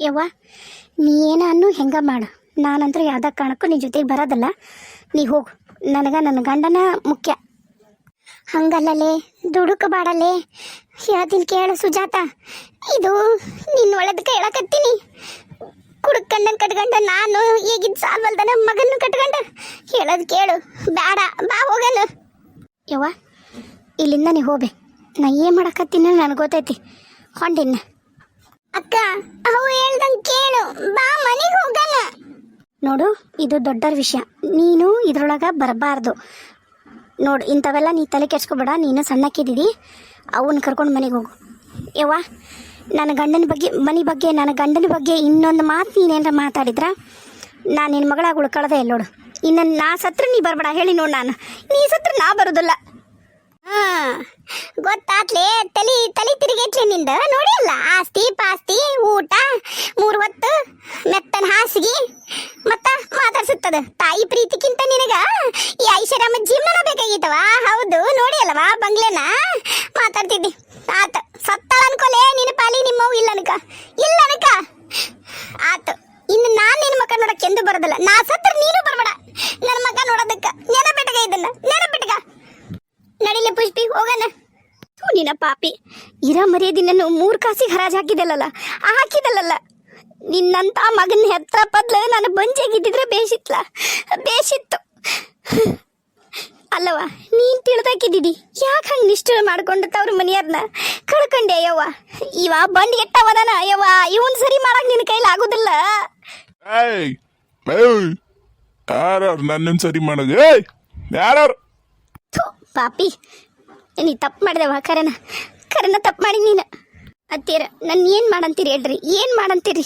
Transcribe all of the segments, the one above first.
ಯವ್ವ, ನೀ ಏನನ್ನು ಹೆಂಗ ಮಾಡು. ನಾನಂತೂ ಯಾವ್ದ ಕಾರಣಕ್ಕೂ ನಿನ್ನ ಜೊತೆಗೆ ಬರೋದಲ್ಲ. ನೀ ಹೋಗು. ನನಗೆ ನನ್ನ ಗಂಡನ ಮುಖ್ಯ. ಹಂಗಲ್ಲಲೇ ದುಡುಕ ಬಾಡಲೇ ಹೇಳ್ತೀನಿ ಕೇಳು ಸುಜಾತ. ಇದು ನಿನ್ನ ಒಳದ ಕೇಳಕತ್ತೀನಿ ಕುಡುಕ್ ಗಂಡನ್ ಕಟ್ಕೊಂಡ ನಾನು ಈಗಿನ ಸಾಲ್ವಲ್ದನ ಮಗನ್ನು ಕಟ್ಕೊಂಡ. ಹೇಳೋದು ಕೇಳು. ಬೇಡ ಬಾ ಹೋಗಲ್ಲ ಯವ್ವ, ಇಲ್ಲಿಂದ ನೀ ಹೋಗ್ಬೇಕು ನಾ ಏನು ಮಾಡಕತ್ತೀನಿ ನನಗೆ ಗೊತ್ತೈತಿ. ಹೊಂಡಿನ ಅಕ್ಕ ಅವು ಹೇಳ್ದಂಗ್ ಕೇಳು. ಬಾ, ಮನೆಗೆ ಹೋಗಲ್ಲ. ನೋಡು, ಇದು ದೊಡ್ಡ ವಿಷಯ. ನೀನು ಇದ್ರೊಳಗೆ ಬರಬಾರ್ದು. ನೋಡು, ಇಂಥವೆಲ್ಲ ನೀ ತಲೆ ಕೆಡ್ಸ್ಕೊಬೇಡ. ನೀನು ಸಣ್ಣಕ್ಕಿದ್ದೀವಿ ಅವನ್ನ ಕರ್ಕೊಂಡು ಮನೆಗೆ ಹೋಗು. ಯವ್ವ, ನನ್ನ ಗಂಡನ ಬಗ್ಗೆ, ಮನೆ ಬಗ್ಗೆ, ನನ್ನ ಗಂಡನ ಬಗ್ಗೆ ಇನ್ನೊಂದು ಮಾತು ನೀನೇನಾರ ಮಾತಾಡಿದ್ರ? ನಾನು ನಿನ್ನ ಮಗಳಾಗಿ ಉಳ್ಕೊಳ್ಳೋದೇ ಇಲ್ಲ ನೋಡು. ಇನ್ನು ನಾ ಸತ್ರ ನೀ ಬರಬೇಡ. ಹೇಳಿ ನೋಡು ನಾನು. ನೀ ಸತ್ರ ನಾ ಬರೋದಿಲ್ಲ. ಹಾಂ, ಗೊತ್ತಾತ್ಲೆ. ತಲೆ ತಲೆ ತಿರುಗೈತ್ಲೆ ನಿಂದ. ನೋಡಿ ಆಸ್ತಿ ಪಾಸ್ತಿ, ಊಟ ಮೂರು ಹೊತ್ತು ಮೆತ್ತನ ಹಾಸಿಗೆ, ಮತ್ತ ಮಾತಾಡ್ಸುತ್ತದ. ತಾಯಿ ಪ್ರೀತಿಗಿಂತ ನಿನಗ ಈ ಐಷಾರಾಮ ಜೀವನ ಬೇಕಾಗಿತ್ತವ ಹೌದು, ನೋಡಿ ಅಲ್ವಾ ಬಂಗ್ಲೆನ? ಮಾತಾಡ್ತಿದ್ದಿ. ಆತ ಸತ್ತಾಳ ಅನ್ಕೊಲೆ ನಿನ್ನ ಪಾಲಿ ನಿಮ್ಮವು ಇಲ್ಲ ಅನ್ಕ ಇಲ್ಲ ಅನ್ಕ ಆತ, ಇನ್ನು ನಾನು ನಿನ್ನ ಮಕ್ಕ ನೋಡಕ್ಕೆ ಎಂದು ಬರೋದಿಲ್ಲ. ನಾ ಸತ್ರ ನೀನು ಬರಬೇಡ. ನನ್ನ ಮಕ್ಕ ನೋಡೋದಕ್ಕ ನೆನಪಿಟ್ಗ ಇದನ್ನ ನೆನಪಿಟ್ಗ ನಡಿಲಿ ಪುಷ್ಪಿ ಹೋಗಣ ಥು, ನಿನ್ನ ಪಾಪಿ. ಇರ ಮರ್ಯಾದಿ ನನ್ನ ಮೂರು ಕಾಸಿಗೆ ಹರಾಜ್ ಹಾಕಿದಲ್ಲಲ್ಲ? ಹಾಕಿದಲ್ಲಲ್ಲ? ನಿನ್ನಂತ ಮಗನ ಹೆತ್ರ ಪದ್ಲ ನಾನು ಬಂಜಾಗಿದ್ದಿದ್ರೆ ಬೇಸಿತ್ಲ ಬೇಸಿತ್ತು ಅಲ್ಲವ ನೀನ್ ತಿಳ್ದಾಕಿದ್ದೀಡಿ ಯಾಕೆ ಹಂಗೆ ನಿಷ್ಠುರ ಮಾಡ್ಕೊಂಡು ತವ್ರ ಮನೆಯವ್ರನ್ನ ಕಳ್ಕೊಂಡೆ ಅಯ್ಯವ್ವ. ಇವ ಬಂದು ಎಟ್ಟವದನ ಅಯ್ಯವ್ವ? ಇವನ್ ಸರಿ ಮಾಡಕ್ ನಿನ್ನ ಕೈಲಿ ಆಗುದಿಲ್ಲ. ಏಯ್ ಏಯ್ ಯಾರು ನನ್ನನ್ನು ಸರಿ ಮಾಡೋದು? ಏಯ್ ಯಾರು ಥು, ಪಾಪಿ. ನೀ ತಪ್ಪು ಮಾಡಿದೆವ ಕರೆನ. ಕರೆನ ತಪ್ಪು ಮಾಡಿ ನೀನು. ಅತ್ತೀರ ನನ್ನ ಏನು ಮಾಡಂತೀರಿ ಹೇಳ್ರಿ? ಏನು ಮಾಡಂತೀರಿ?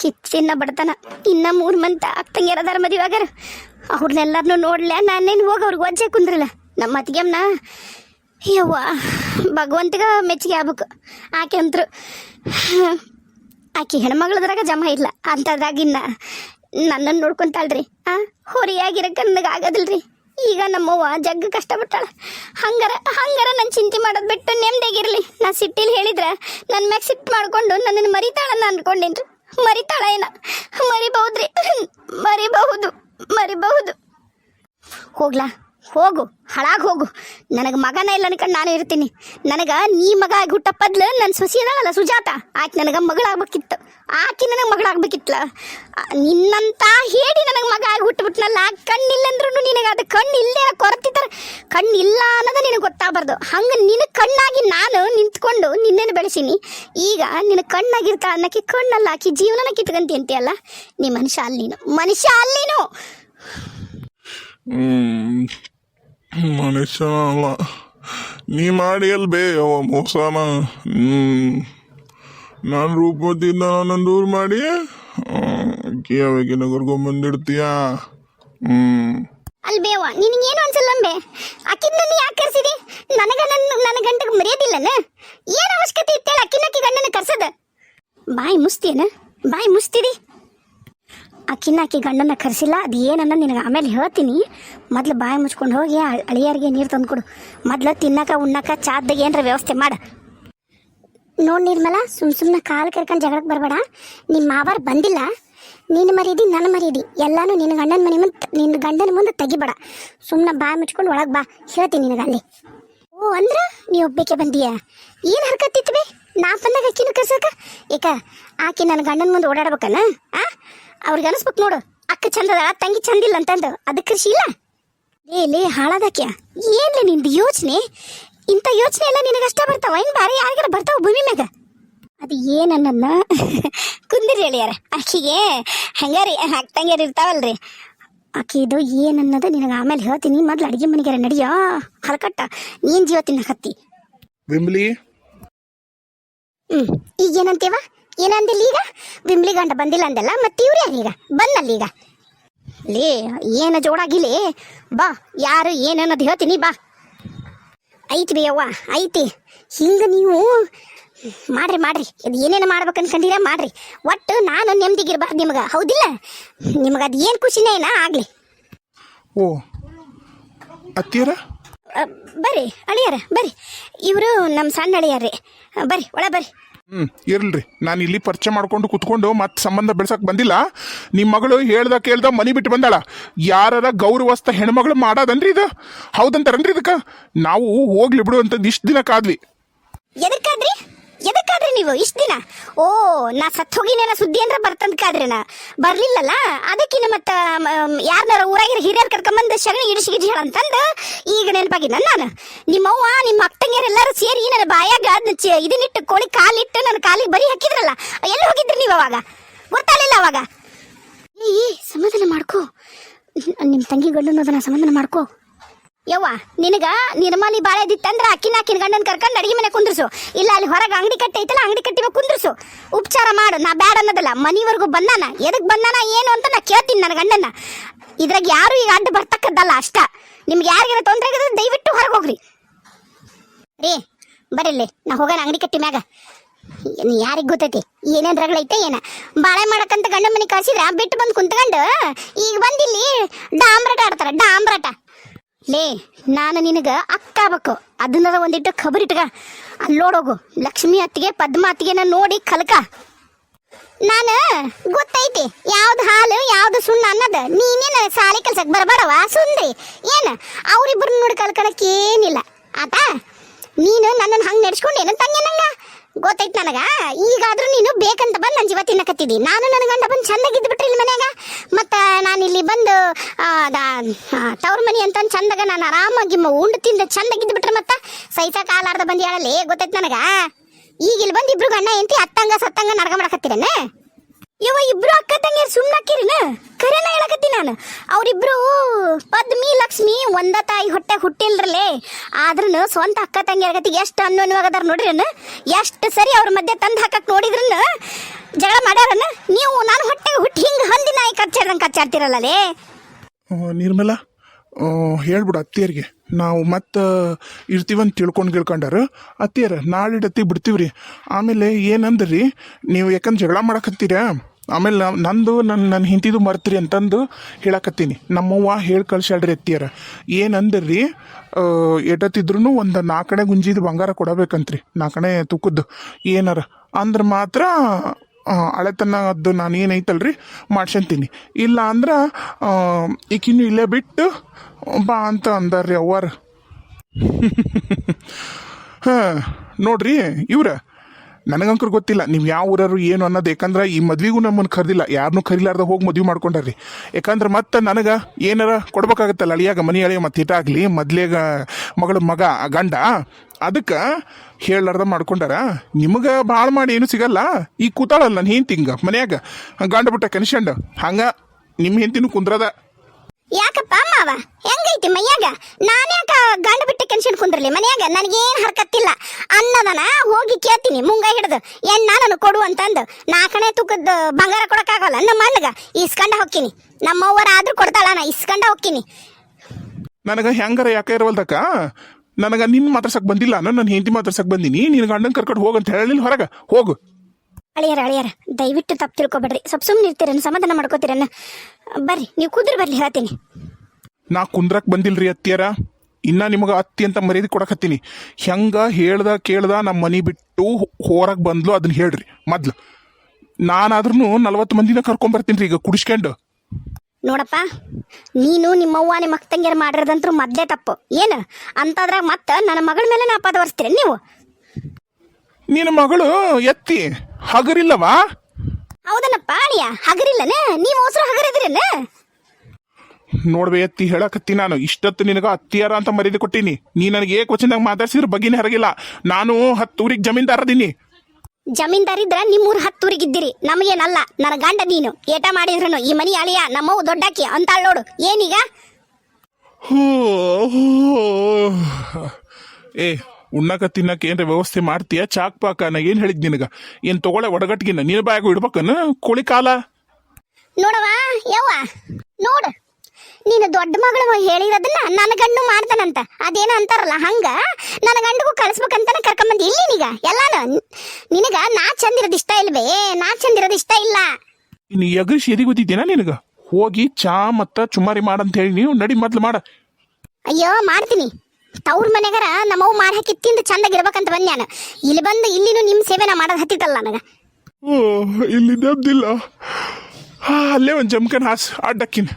ಕಿಚ್ಚಿನ ಬಡತನ. ಇನ್ನ ಮೂರು ಮಂತ್ ಅದಾರ ಮದುವೆಗಾರ ಅವ್ರನ್ನೆಲ್ಲರನ್ನೂ ನೋಡ್ಲ, ನಾನೇನು ಹೋಗಿ ಅವ್ರಿಗೆ ಒಜ್ಜೆ ಕುಂದ್ರಲ್ಲ. ನಮ್ಮ ಅತ್ತಿಗೆಮ್ನ, ಯವ್ವ, ಭಗವಂತಗ ಮೆಚ್ಚಿಗೆ ಆಗ್ಬೇಕು. ಆಕೆ ಅಂತರು, ಆಕೆ ಹೆಣ್ಮಗಳದ್ರಾಗ ಜಮ ಇಲ್ಲ. ಅಂಥದ್ರಾಗಿನ್ನ ನನ್ನನ್ನು ನೋಡ್ಕೊಂತಾಳ್ರಿ. ಹಾಂ ಹೊರಿಯಾಗಿರಕ್ಕೆ ನನಗೆ ಆಗೋದಿಲ್ರಿ. ಈಗ ನಮ್ಮವ್ವ ಜಗ್ಗ ಕಷ್ಟಪಟ್ಟಾಳ. ಹಂಗಾರ ಹಂಗಾರ ನಾನು ಚಿಂತೆ ಮಾಡೋದು ಬಿಟ್ಟು ನೆಮ್ಮದಿಯಾಗಿರಲಿ ನಾ ಸಿಟ್ಟಿಲಿ ಹೇಳಿದ್ರೆ ನನ್ನ ಮ್ಯಾಗ ಸಿಟ್ಟು ಮಾಡ್ಕೊಂಡು ನನ್ನನ್ನು ಮರಿತಾಳನ್ನ ಅನ್ಕೊಂಡೇನ್ರಿ? ಮರಿತಾಳ ಏನ? ಮರಿಬಹುದ್ರಿ? ಮರಿಬಹುದು ಮರಿಬಹುದು. ಹೋಗ್ಲಾ, ಹೋಗು, ಹಾಳಾಗಿ ಹೋಗು. ನನಗೆ ಮಗನ ಇಲ್ಲ ಅನ್ಕೊಂಡು ನಾನು ಇರ್ತೀನಿ. ನನಗೆ ನೀ ಮಗ ಆಗಿ ಹುಟ್ಟಪ್ಪದ್ಲು ನನ್ನ ಸೊಸಿ ಅದಾಳಲ್ಲ ಸುಜಾತ. ಆಕೆ ನನಗೆ ಮಗಳಾಗ್ಬೇಕಿತ್ತು. ಆಕೆ ನನಗೆ ಮಗಳಾಗ್ಬೇಕಿತ್ಲ. ಆ, ನಿನ್ನಂತ ಹೇಳಿ ನನಗೆ ಮಗ ಆಗಿ ಹುಟ್ಟುಬಿಟ್ನಲ್ಲ ಕಣ್ಣಿಲ್ಲಂದ್ರೂ ನಿನಗೆ ಅದು ಕಣ್ಣು ಇಲ್ಲದೆ ಕೊರತಿದ್ದಾರೆ ಕಣ್ಣಿಲ್ಲ ಅನ್ನೋದು ನಿನಗೆ ಗೊತ್ತಾಗಬಾರ್ದು. ಹಂಗೆ ನಿನ್ನ ಕಣ್ಣಾಗಿ ನಾನು ನಿಂತ್ಕೊಂಡು ನಿನ್ನೇನು ಬೆಳೆಸೀನಿ. ಈಗ ನಿನ್ನ ಕಣ್ಣಾಗಿರ್ತಾ ಅನ್ನಕ್ಕೆ ಕಣ್ಣಲ್ಲ ಆಕಿ ಜೀವನನ ಕಿತ್ಕಂತಿ ಅಂತೀಯಲ್ಲ ನೀ ಮನುಷ್ಯ ನೀನು ಮನುಷ್ಯ ಅಲ್ಲಿನು. ಮನುಷ್ಯ ಅಲ್ಲ ನೀ ಮಾಡಿ ಅಲ್ ಬೇ ಅವ ಮೋಸನ? ನಾನು ರೂಪದಿಂದ ನನ್ನ ದೂರ ಮಾಡಿ? ಕೇವಕಿನ ಕರ್ಕೊಂಬಂದಿಡ್ತೀಯ ಹ್ಮ್. ಅಲ್ಲಿ ಬೇವ ಏನು ಅನ್ಸಲ್ಲಂಬೆ ಅಕ್ಕಿನ ಅಕ್ಕಿನಲ್ಲಿ ಯಾಕೆ ಕರ್ಸಿದಿ? ನನಗ ನನ್ನ ನನ್ನ ಗಂಟಿಗೆ ಮರ್ಯಾದಿಲ್ಲನ? ಏನು ಅವಶ್ಯಕತೆ ಇತ್ತೇಳ ಅಕ್ಕಿನಕ್ಕಿ ಗಂಡನ ಕರ್ಸದ? ಬಾಯಿ ಮುಸ್ತಿಯನ ಬಾಯಿ ಮುಸ್ತಿದಿ ಅಕ್ಕಿನ ಅಕ್ಕಿ ಗಂಡನ ಕರೆಸಿಲ್ಲ, ಅದು ಏನನ್ನ ನಿನಗೆ? ಆಮೇಲೆ ಹೇಳ್ತೀನಿ, ಮೊದಲು ಬಾಯಿ ಮುಚ್ಕೊಂಡು ಹೋಗಿ ಅಳ್- ಅಳಿಯರಿಗೆ ನೀರು ತಂದುಕೊಡು ಮೊದಲು ತಿನ್ನಕ, ಉಣ್ಣಕ, ಚಾದ್ದಾಗ ಏನರ ವ್ಯವಸ್ಥೆ ಮಾಡ. ನೋಡಿ ನಿರ್ಮಲ, ಸುಮ್ ಸುಮ್ಮನೆ ಕಾಲು ಕರ್ಕೊಂಡು ಜಗಳಕ್ಕೆ ಬರಬೇಡ. ನಿಮ್ಮ ಮಾವಾರ್ ಬಂದಿಲ್ಲ ನಿನ್ನ ಮರೀದಿ ನನ್ನ ಮರೀದಿ ಎಲ್ಲಾನು ನಿನ್ನ ಗಂಡನ ಮನೆ ಮುಂದೆ ನಿನ್ನ ಗಂಡನ ಮುಂದೆ ತೆಗಿಬೇಡ. ಸುಮ್ಮನೆ ಬಾಯಿ ಮುಚ್ಕೊಂಡು ಒಳಗೆ ಬಾ, ಹೇಳ್ತೀನಿ ನಿನಗೆ ಅಲ್ಲಿ. ಓ, ಅಂದ್ರೆ ನೀ ಒಬ್ಬಕ್ಕೆ ಬಂದೀಯ? ಏನು ಹರ್ಕತ್ತಿತ್ತು ಬೇ? ನಾ ಬಂದಾಗ ಅಕ್ಕಿನ ಕರ್ಸಕ? ಏಕ, ಆಕೆ ನನ್ನ ಗಂಡನ ಮುಂದೆ ಓಡಾಡ್ಬೇಕನ? ಆ? ಅವ್ರಿಗೆ ಅನಿಸ್ಬೇಕು ನೋಡು. ಅಕ್ಕ ಚಂದದ ತಂಗಿ ಚಂದಿಲ್ಲ ಅಂತಂದು ಅದಕ್ಕೆ ಕೃಷಿ ಇಲ್ಲ ಲೇ ಲೇ ಹಾಳಾದಕ್ಯ. ಏನ್ಲೇ ನಿಂದು ಯೋಚನೆ? ಇಂಥ ಯೋಚನೆ ಎಲ್ಲ ನಿನಗಷ್ಟ ಬರ್ತಾವ? ಏನು ಬಾರಿ ಯಾರಿಗಾರ ಬರ್ತಾವ ಭೂಮಿ ಮ್ಯಾಗ? ಅದು ಏನನ್ನ ಕುಂದಿರಿ ಹೇಳ್ಯಾರ ಆಕಿಗೆ ಹಂಗಾರಿ ಹಾಕ್ತಂಗ್ಯಾರ ಇರ್ತಾವಲ್ರಿ. ಆಕಿ ಇದು ಏನನ್ನದ ನಿನಗೆ ಆಮೇಲೆ ಹೇಳ್ತೀನಿ. ಮೊದ್ಲು ಅಡಿಗೆ ಮನೆಗಾರ ನಡಿಯೋ ಹರಕಟ್ಟ ನೀನ್ ಜೀವ ತಿನ್ನ ಹತ್ತಿ ಹ್ಮ್ ಈಗ ಏನಂತೀವ ಏನಂದಿಲ್ಲ ಈಗ ಬಿಂಬ್ಲಿ ಗಂಡ ಬಂದಿಲ್ಲ ಅಂದಲ್ಲ ಮತ್ತೆ ಇವ್ರು ಯಾರೀಗ ಬಂದಲ್ಲಿ ಈಗ? ಲೇ ಏನ ಜೋಡಾಗಿಲಿ ಬಾ ಯಾರು ಏನನ್ನೋದು ಹೇಳ್ತೀನಿ ಬಾ. ಐತಿ ಬಿ ಅವ್ವ ಐತಿ. ಹಿಂಗ ನೀವು ಮಾಡ್ರಿ ಮಾಡ್ರಿ. ಅದು ಏನೇನು ಮಾಡ್ಬೇಕು ಅನ್ಕೊಂಡಿರ ಮಾಡ್ರಿ. ಒಟ್ಟು ನಾನು ನೆಮ್ಮದಿಗಿರ್ಬಾರ್ದು ನಿಮ್ಗೆ. ಹೌದಿಲ್ಲ? ನಿಮ್ಗೆ ಅದು ಏನು ಖುಷಿನೇ ಏನ ಆಗಲಿ. ಓ ಅತ್ತಿಯರ ಬರ್ರಿ ಅಳಿಯಾರ ಬರ್ರಿ. ಇವರು ನಮ್ಮ ಸಣ್ಣ ಅಳಿಯಾರ್ರಿ. ಬರ್ರಿ ಒಳ ಬರ್ರಿ. ಹ್ಞೂ ಇರ್ಲ್ರಿ. ನಾನು ಇಲ್ಲಿ ಪರಿಚಯ ಮಾಡ್ಕೊಂಡು ಕುತ್ಕೊಂಡು ಮತ್ತೆ ಸಂಬಂಧ ಬೆಳ್ಸಕ್ಕೆ ಬಂದಿಲ್ಲ. ನಿಮ್ಮ ಮಗಳು ಹೇಳ್ದ ಕೇಳ್ದ ಮನಿ ಬಿಟ್ಟು ಬಂದಾಳ. ಯಾರ ಗೌರವಸ್ಥ ಹೆಣ್ಮಗಳು ಮಾಡೋದನ್ರಿ ಇದು? ಹೌದಂತಾರನ್ರಿ ಇದಕ್ಕೆ? ನಾವು ಹೋಗ್ಲಿ ಬಿಡು ಅಂತಂದು ಇಷ್ಟು ದಿನ ಕಾದ್ವಿ ಎದಕ್ಕಾದ್ರಿ ಎದಕ್ಕಾದ್ರಿ ನೀವು? ಇಷ್ಟ ದಿನ? ಓ ನಾ ಸತ್ ಹೋಗಿನೇನ ಸುದ್ದಿ ಅಂದ್ರೆ ಬರ್ತಂದ್ ಕಾದ್ರಿನ ಬರ್ಲಿಲ್ಲಲ್ಲ? ಅದಕ್ಕಿನ್ನ ಮತ್ತ ಯಾರನ್ನಾರ ಊರಾಗಿರ ಹಿರಿಯರ್ ಕರ್ಕೊಂಬಂದು ಶಗಣಿ ಇಡಿಸಿ ಗಿಡಿಸಿ ಹೇಳಂತಂದ ಈಗ ನೆನಪಾಗಿದ್ದ ನಾನು. ನಿಮ್ಮವ್ವ ನಿಮ್ಮ ಅಕ್ಕಂಗಿಯರೆಲ್ಲರೂ ಸೇರಿ ನನ್ನ ಬಾಯಾಗ ಇದನ್ನಿಟ್ಟು ಕೋಳಿ ಕಾಲಿಟ್ಟು ನನ್ನ ಕಾಲಿಗೆ ಬರಿ ಹಾಕಿದ್ರಲ್ಲ ಎಲ್ಲಿ ಹೋಗಿದ್ರಿ ನೀವು ಅವಾಗ? ಗೊತ್ತಾಗಲಿಲ್ಲ ಅವಾಗ. ಏ, ಸಮಾಧಾನ ಮಾಡ್ಕೋ. ನಿಮ್ಮ ತಂಗಿ ಗಂಡನ ಅದನ್ನ ಸಮಾಧಾನ ಮಾಡ್ಕೋ. ಯವ್ವ, ನಿನಗ ನಿರ್ಮಲಿ ಬಾಳೆ ಇದ್ದಿತ್ತಂದ್ರ ಅಕ್ಕಿನ ಅಕ್ಕಿನ ಗಂಡನ ಕರ್ಕೊಂಡು ಅಡಿಗೆ ಮನೆ ಕುಂದ್ರಸು. ಇಲ್ಲ, ಅಲ್ಲಿ ಹೊರಗೆ ಅಂಗಡಿ ಕಟ್ಟಿ ಐತಲ್ಲ, ಅಂಗಡಿ ಕಟ್ಟಿ ಕುಂದ್ರಸು. ಉಪಚಾರ ಮಾಡು, ನಾ ಬ್ಯಾಡ ಅನ್ನೋದಲ್ಲ, ಮನಿವರೆಗೂ ಬಂದಾನ? ಎದಕ್ ಬಂದಾನ, ಏನು ಅಂತ ನಾ ಕೇಳ್ತೀನಿ ನನ್ನ ಗಂಡನ ಇದ್ರಾಗ ಯಾರು ಈಗ ಅಡ್ಡ ಬರ್ತಕ್ಕದ್ದಲ್ಲ ಅಷ್ಟ. ನಿಮ್ಗೆ ಯಾರಿಗಾರ ತೊಂದರೆ ಆಗಿದ್ರೆ ದಯವಿಟ್ಟು ಹೊರಗೆ ಹೋಗ್ರಿ. ರೀ ಬರೀಲಿ ನಾ ಹೋಗೋಣ ಅಂಗಡಿ ಕಟ್ಟಿ ಮ್ಯಾಗ. ಯಾರಿಗೆ ಗೊತ್ತೈತಿ? ಏನೇನ್ ರಗಳೈತೆ ಏನ? ಬಾಳೆ ಮಾಡಕ್ಕಂತ ಗಂಡ ಮನೆ ಕಳ್ಸಿದ್ರ ಬಿಟ್ಟು ಬಂದು ಕುಂತ್ಕೊಂಡು, ಈಗ ಬಂದಿಲ್ಲಿ ಡಾಂಬ್ರಾಟ ಆಡ್ತಾರ, ಡಾಂಬ್ರಾಟ. ಲೇ, ನಾನು ನಿನಗೆ ಅಕ್ಕ ಆಗ್ಬೇಕು. ಅದನ್ನದ ಒಂದಿಟ್ಟು ಖಬರಿಟ್ಗ ಅಲ್ಲೋಡೋಗು ಲಕ್ಷ್ಮಿ ಅತ್ತಿಗೆ, ಪದ್ಮ ಅತ್ತಿಗೆನ ನೋಡಿ ಕಲ್ಕ. ನಾನು ಗೊತ್ತೈತಿ. ಯಾವ್ದು ಹಾಲು, ಯಾವ್ದು ಸುಣ್ಣ ಅನ್ನದ. ನೀನೇನು ಸಾಲಿ ಕೆಲ್ಸಕ್ಕೆ ಬರಬೇಡವ? ಸುಂದ್ರಿ. ಏನು? ಅವ್ರಿಬ್ರು ನೋಡಿ ಕಲ್ಕೊಳಕ್ ಆತ ಆತಾ? ನೀನು ನನ್ನನ್ನು ಹಂಗೆ ನಡೆಸ್ಕೊಂಡೇನು ತಂಗೆ ನಂಗ ಗೊತ್ತೈತಿ ನನಗ? ಈಗಾದ್ರೂ ನೀನು ಬೇಕಂತ ಬಂದು ನನ್ನ ಜೀವ ತಿನ್ನಕತ್ತಿದ್ದಿ ನಾನು ನನ್ನ ಗಂಡ ಬಂದು ಚಂದಾಗಿದ್ದು ಬಿಟ್ರಿ ಇಲ್ಲಿ ಮನ್ಯಾಗ? ಮತ್ತ ನಾನು ಇಲ್ಲಿ ಬಂದು ತವ್ರ ಮನಿ ಅಂತ ಚಂದಾಗ ನಾನು ಆರಾಮಾಗಿ ಉಂಡು ತಿಂದು ಚಂದಾಗಿದ್ದು ಬಿಟ್ರಿ ಮತ್ತ ಸೈತ ಕಾಲಾರ್ದ ಬಂದು ಹೇಳಲಿ ಗೊತ್ತೈತ್ ನನಗ? ಈಗ ಇಲ್ಲಿ ಬಂದು ಇಬ್ರು ಗಂಡ ಎಂತಿ ಅತ್ತಂಗ, ಸತ್ತಂಗ ನಡ್ಕ ಮಾಡಕತ್ತೀರನ ಇವ ಇಬ್ರು ಅಕ್ಕ ತಂಗಿಯರು ಸುಮ್ಮನಾಕಿರಿನ ಕರೆನ ಹೇಳಕತ್ತಿ ನಾನು. ಅವರಿಬ್ರು ಪದ್ಮಿ, ಲಕ್ಷ್ಮಿ, ಒಂದ ತಾಯಿ ಹೊಟ್ಟೆ ಹುಟ್ಟಿಲ್ರಲೇ. ಆದ್ರೂ ಸ್ವಂತ ಅಕ್ಕ ತಂಗಿಯರ ಗತಿಗೆ ಎಷ್ಟು ಅನ್ವನ್ವಾಗದಾರ ನೋಡ್ರಿನ ಎಷ್ಟು ಸರಿ ಅವ್ರ ಮಧ್ಯೆ ತಂದು ಹಾಕಕ್ ನೋಡಿದ್ರನ್ನ ಜಗಳ ಮಾಡ್ಯಾರನ? ನೀವು ನಾನು ಹೊಟ್ಟೆಗೆ ಹುಟ್ಟಿ ಹಿಂಗೆ ಹಂದಿ ನಾಯಿ ಕಚ್ಚಾಡ್ದಂಗೆ ಕಚ್ಚಾಡ್ತಿರಲ್ಲೇ ನಿರ್ಮಲ ಹೇಳ್ಬಿಡು ಅತ್ತಿಯರಿಗೆ. ನಾವು ಮತ್ತೆ ಇರ್ತೀವಂತ ತಿಳ್ಕೊಂಡು ಕೇಳ್ಕೊಂಡಾರ. ಅತ್ತಿಯರ, ನಾಳಿಡತ್ತಿ ಬಿಡ್ತೀವ್ರಿ. ಆಮೇಲೆ ಏನಂದ್ರಿ? ನೀವು ಯಾಕಂದ್ರೆ ಜಗಳ ಮಾಡಕತ್ತೀರ? ಆಮೇಲೆ ನಂದು ನನ್ನ ನನ್ನ ಹಿಂತಿದು ಮರ್ತ್ರಿ ಅಂತಂದು ಹೇಳಕತ್ತೀನಿ. ನಮ್ಮವ್ವ ಹೇಳಿ ಕಳ್ಸ್ಯಾಳ್ರಿ ಎತ್ತಿಯರ ಏನಂದ್ರಿ ಎಟತ್ತಿದ್ರು ಒಂದು ನಾಲ್ಕಣೆ ಗುಂಜಿದು ಬಂಗಾರ ಕೊಡಬೇಕಂತ್ರಿ ನಾಲ್ಕಣೆ ತುಕ್ಕದ್ದು ಏನಾರ ಅಂದ್ರೆ ಮಾತ್ರ ಅಳೆತನದ್ದು ನಾನು ಏನೈತಲ್ರಿ ಮಾಡ್ಸಂತೀನಿ ಇಲ್ಲ ಅಂದ್ರೆ ಈಕಿನ್ನು ಇಲ್ಲೇ ಬಿಟ್ಟು, ಬಾ ಅಂತ ಅಂದಾರ್ರಿ ಅವ್ವಾರ. ಹಾಂ, ನೋಡ್ರಿ ಇವ್ರ. ನನಗಂಕರು ಗೊತ್ತಿಲ್ಲ, ನೀವು ಯಾವ ಊರರು ಏನು ಅನ್ನೋದು. ಯಾಕಂದ್ರೆ ಈ ಮದ್ವಿಗೂ ನಮ್ಮನ್ನು ಕರೆದಿಲ್ಲ ಯಾರನ್ನೂ ಕರಿಲಾರ್ದ ಹೋಗಿ ಮದ್ವೆ ಮಾಡ್ಕೊಂಡಾರ್ರಿ. ಯಾಕಂದ್ರೆ ಮತ್ತೆ ನನಗೆ ಏನಾರ ಕೊಡ್ಬೇಕಾಗತ್ತಲ್ಲ, ಅಳಿಯಾಗ, ಮನೆ ಅಳಿಯ ಮತ್ತೆ ಇಟ್ಟಾಗಲಿ ಮೊದ್ಲೇಗ, ಮಗಳ ಮಗ, ಗಂಡ, ಅದಕ್ಕೆ ಹೇಳಾರ್ದ ಮಾಡ್ಕೊಂಡಾರ. ನಿಮಗೆ ಭಾಳ ಮಾಡಿ ಏನು ಸಿಗಲ್ಲ. ಈಗ ಕೂತಾಳಲ್ಲ ನನ್ನ ಹಿಂಗೆ ಮನ್ಯಾಗ, ಗಂಡ ಬಿಟ್ಟ ಕನ್ಸ್ಕೊಂಡು ಹಂಗೆ ನಿಮ್ಮ ಹೆಂಡ್ತಿನೂ ಕುಂದ್ರದ. ಯಾಕಪ್ಪ ಮಾವ? ಹೆಂಗೈತಿ ಮೈಯಾಗ? ನಾನ್ಯಾಕ ಗಂಡ ಬಿಟ್ಟು ಕೆನ್ಸಿನ್ ಕುಂದ್ರಲಿ ಮನ್ಯಾಗ? ನನಗೇನ್ ಹರ್ಕತ್ತಿಲ್ಲ. ಅನ್ನದನ ಹೋಗಿ ಕೇಳ್ತೀನಿ, ಮುಂಗ ಹಿಡ್ದು. ಎಣ್ಣ ನಾನು ಕೊಡು ಅಂತಂದು. ನಾಲ್ಕನೇ ತೂಕದ ಬಂಗಾರ ಕೊಡಕ್ಕಾಗಲ್ಲ, ನಮ್ಮ ಅಣ್ಣಗ. ಇಸ್ಕಂಡ ಹೋಗ್ತೀನಿ. ನಮ್ಮವ್ವರ ಆದ್ರೂ ಕೊಡ್ತಾಳ ನಾ ಇಸ್ಕಂಡ ಹೋಗ್ತೀನಿ. ನನಗೆ ಹೆಂಗಾರ ಯಾಕೆ ಇರವಲ್ದಕ್ಕ? ನನಗೆ ನಿನ್ನ ಮಾತಾಡ್ಸಕ್ ಬಂದಿಲ್ಲ ನಾನು ನನ್ನ ಹೆಂಡತಿ ಮಾತಾಡ್ಸಕ್ ಬಂದೀನಿ. ನಿನ್ನ ಗಂಡನ ಕರ್ಕೊಂಡು ಹೋಗಂತ ಹೇಳಿಲ್ಲ ಹೊರಗೆ. ಹೋಗು. ಅಳಿಯರ ಅಳಿಯರ ದಯವಿಟ್ಟು ತಪ್ಪು ತಿಳ್ಕೊಬೇಡ್ರಿ. ಸ್ವಲ್ಪ ಸುಮ್ಮನೆ ಇರ್ತೀರನ್ನ ಸಮಾಧಾನ ಮಾಡ್ಕೋತೀರನ್ನ ಬರ್ರಿ ನೀವು ಕುದ್ರ ಬರ್ಲಿ ಹೇಳ್ತೀನಿ. ನಾ ಕುಂದ್ರಕ್ ಬಂದಿಲ್ರಿ ಅತ್ತಿಯರ. ಇನ್ನ ನಿಮಗೆ ಅತ್ತಿ ಅಂತ ಮರ್ಯಾದೆ ಕೊಡಕತ್ತೀನಿ ಹೆಂಗ ಹೇಳ್ದ ಕೇಳ್ದ ನಮ್ಮ ಮನಿ ಬಿಟ್ಟು ಹೊರಗೆ ಬಂದ್ಲು ಅದನ್ನ ಹೇಳ್ರಿ ಮೊದ್ಲು. ನಾನಾದ್ರೂ ನಲ್ವತ್ತು ಮಂದಿನ ಕರ್ಕೊಂಬರ್ತೀನಿ ರೀ ಈಗ ಕುಡಿಸ್ಕೊಂಡು. ನೋಡಪ್ಪ ನೀನು ನಿಮ್ಮವ್ವ ನಿಮ್ಮ ಅಕ್ಕ ತಂಗಿಯರು ಮಾಡಿರೋದಂತ್ರು ಮೊದ್ಲೇ ತಪ್ಪು. ಏನು? ಅಂತದ್ರಾಗ ಮತ್ತೆ ನನ್ನ ಮಗಳ ಮೇಲೆ ನಾ ಪದ ಒರೆಸ್ತೀರ ನೀವು? ನಿನ್ನ ಮಗಳು ಎತ್ತಿ ಹಗರಿಲ್ಲವಾ? ಹೌದನಪ್ಪ ಅಳಿಯ ಹಗರಿಲ್ಲನ? ನೀವು ಹೊಸರು ಹಗರಿದ್ರಲ್ಲ ನೋಡ್ಬೇ ಎತ್ತಿ ಹೇಳಕತ್ತಿ ನಾನು. ಇಷ್ಟೊತ್ತು ನಿನಗ ಅತ್ತಿಯಾರ ಅಂತ ಮರ್ಯಾದೆ ಕೊಟ್ಟಿನಿ. ನೀ ನನಗೆ ಏಕ ವಚನದಾಗ ಮಾತಾಡ್ಸಿದ್ರ ಬಗ್ಗೆನೇ ಹರಗಿಲ್ಲ. ನಾನು ಹತ್ತೂರಿಗೆ ಜಮೀನ್ದಾರದೀನಿ. ಜಮೀನ್ದಾರ ಇದ್ರ ಹತ್ತೂರಿಗೆ ಇದ್ದೀರಿ ನಮಗೇನಲ್ಲ ನನ್ನ ಗಂಡ ನೀನು. ಏಟ ಮಾಡಿದ್ರನು ಈ ಮನಿ ಅಳಿಯ ನಮ್ಮವು ದೊಡ್ಡಾಕಿ ಅಂತಾಳ್ ನೋಡು. ಏನೀಗ ಹೋ, ಹೋ. ಏ ಉಣ್ಣಕ ತಿನ್ನಕ್ಕೆ ಏನ್ರ ವ್ಯವಸ್ಥೆ ಮಾಡ್ತೀಯ? ಚಾಕ್ ಪಾಕ ನಾ ಏನ್ ಹೇಳಿದ್ ನಿನಗ? ಏನ್ ತಗೊಳ್ಳೆ ಒಡಗಟ್ಗಿನ? ನೀನ್ ಬಾಯಾಗ ಇಡ್ಬೇಕನ್ನ ಕೋಳಿ ಕಾಲ? ನೋಡವ ಯವ್ವ ನೋಡ. ನೀನು ದೊಡ್ಡ ಮಗಳು ಹೇಳಿರೋದನ್ನ ನನ್ನ ಗಂಡು ಮಾಡ್ತಾನಂತ. ಅದೇನ ಅಂತಾರಲ್ಲ ಹಂಗ? ನನ್ನ ಗಂಡಗೂ ಕಳಿಸ್ಬೇಕಂತಾನೆ ಕರ್ಕೊಂಬಂದಿ ಇಲ್ಲಿ ನೀಗ ಎಲ್ಲಾನು? ನಿನಗ ನಾ ಚಂದಿರೋದು ಇಷ್ಟ ಇಲ್ವೇ? ನಾ ಚಂದಿರೋದು ಇಷ್ಟ ಇಲ್ಲ. ನೀನು ಎಗರಿಸಿ ಎದಿ ಗೊತ್ತಿದ್ದೇನ ನಿನಗ? ಹೋಗಿ ಚಾ ಮತ್ತ ಚುಮಾರಿ ಮಾಡಂತ ಹೇಳಿ ನೀವು ನಡಿ ಮೊದ್ಲು ಮಾಡ. ಅಯ್ಯೋ ಮಾಡ್ತೀನಿ. ತವ್ರ ಮನೆಗಾರ ನಮ್ಮವ್ ಮಾಡಿ ಹಾಕಿ ತಿಂದು ಚಂದಾಗಿರ್ಬೇಕಂತ ಬಂದ್ ನಾನು. ಇಲ್ಲಿ ಬಂದು ಇಲ್ಲಿನೂ ನಿಮ್ಮ ಸೇವೆನ ಮಾಡೋದು ಹತ್ತಿತ್ತಲ್ಲ ನನಗೆ. ಓ, ಇಲ್ಲಿ ನೆಮ್ಮದಿಲ್ಲ ಹಾ, ಅಲ್ಲೇ ಒಂದು ಜಮ್ಕನ್ ಹಾಸ್, ಅಡ್ಡಕ್ಕಿನ.